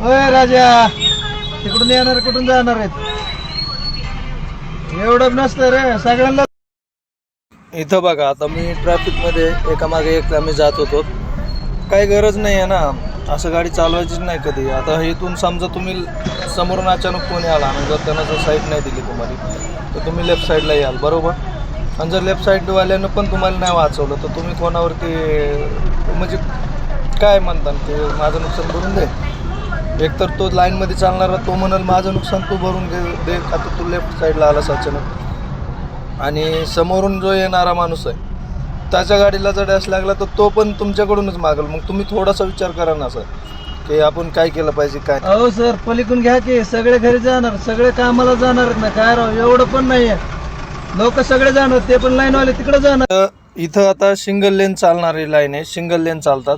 अय राजा तिकडून येणार कुठून जाणार आहेत? एवढं नसतं रे सगळ्यांना इथं बघा आता मी ट्रॅफिकमध्ये एकामागे एक आम्ही जात होतो. काही गरज नाही आहे ना असं गाडी चालवायचीच नाही कधी. आता इथून समजा तुम्ही समोरून अचानक कोणी आला आणि जर त्यांना जर साईड नाही दिली तुम्हाला तर तुम्ही लेफ्ट साईडला याल बरोबर? आणि जर लेफ्ट साईडवाल्यानं पण तुम्हाला नाही वाचवलं तर तुम्ही कोणावरती म्हणजे काय म्हणता ते माझं नुकसान करून दे. एकतर तो लाईनमध्ये चालणारा तो म्हणाल माझं नुकसान तू भरून घे दे. तर तू लेफ्ट साईडला आलास अचानक. आणि समोरून जो येणारा माणूस आहे त्याच्या गाडीला जर डॅश लागला तर तो पण तुमच्याकडूनच मागल. मग तुम्ही थोडासा विचार करा ना सर की आपण काय केलं पाहिजे काय अहो सर पलीकडून घ्या की सगळे घरी जाणार सगळे कामाला जाणार ना काय राव एवढं पण नाहीये. लोक सगळे जाणार ते पण लाईन वाले तिकडे जाणार. इथं आता सिंगल लेन चालणारी लाईन आहे सिंगल लेन चालतात.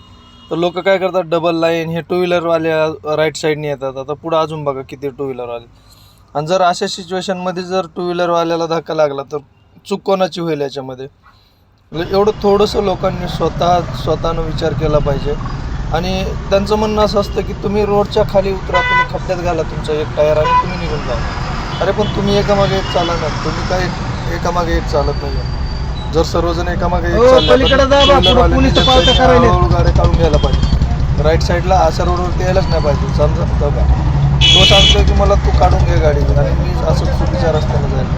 तर लोक काय करतात? डबल लाईन हे टू व्हीलरवाले राईट साईडने येतात. आता पुढं अजून बघा किती टू व्हीलरवाले आणि जर अशा सिच्युएशनमध्ये जर टू व्हीलरवाल्याला धक्का लागला तर चूक कोणाची होईल याच्यामध्ये? म्हणजे एवढं थोडंसं लोकांनी स्वतः स्वतःनं विचार केला पाहिजे. आणि त्यांचं म्हणणं असं असतं की तुम्ही रोडच्या खाली उतरा तुम्ही खड्ड्यात घाला तुमचा एक टायर आणि तुम्ही निघून जा अरे पण तुम्ही एकामागे एक चालणार तुम्ही काय एकामागे एक चालत नाही जर सर्वजण एकामागे एक हो, चालले तर पलीकडे जा बा, two wheeler वाल्यांनी पोलीस त्यांच्या पावत्या इथे करायलेत. हळूहळू गाड्या काढून घ्यायला पाहिजे. राईट साईडला अशा रोडवरती यायलाच नाही पाहिजे. समजा तो का तो सांगतोय की मला तू काढून घे गाडी आणि मी असं चुकीच्या रस्त्याने जाईल.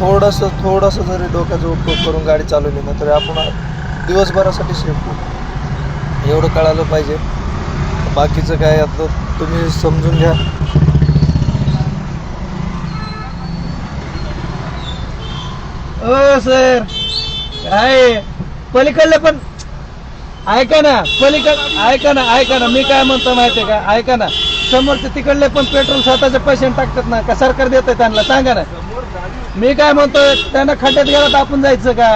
थोडंसं थोडंसं जरी डोक्याचा उपयोग करून गाडी चालवली ना तरी आपण दिवसभरासाठी सेफ होऊ. एवढं कळालं पाहिजे. बाकीचं काय आता तुम्ही समजून घ्या. Oh sir. काय पलीकडले पण ऐका ना पलीकड ऐका ना ऐका ना. मी काय म्हणतो माहितीये का? ऐका ना. समोरचे तिकडले पण पेट्रोल स्वतःचे पैसे टाकतात ना का सरकार देत त्यांना? सांगा ना. मी काय म्हणतोय? त्यांना खड्ड्यात गेला तर आपण जायचं का?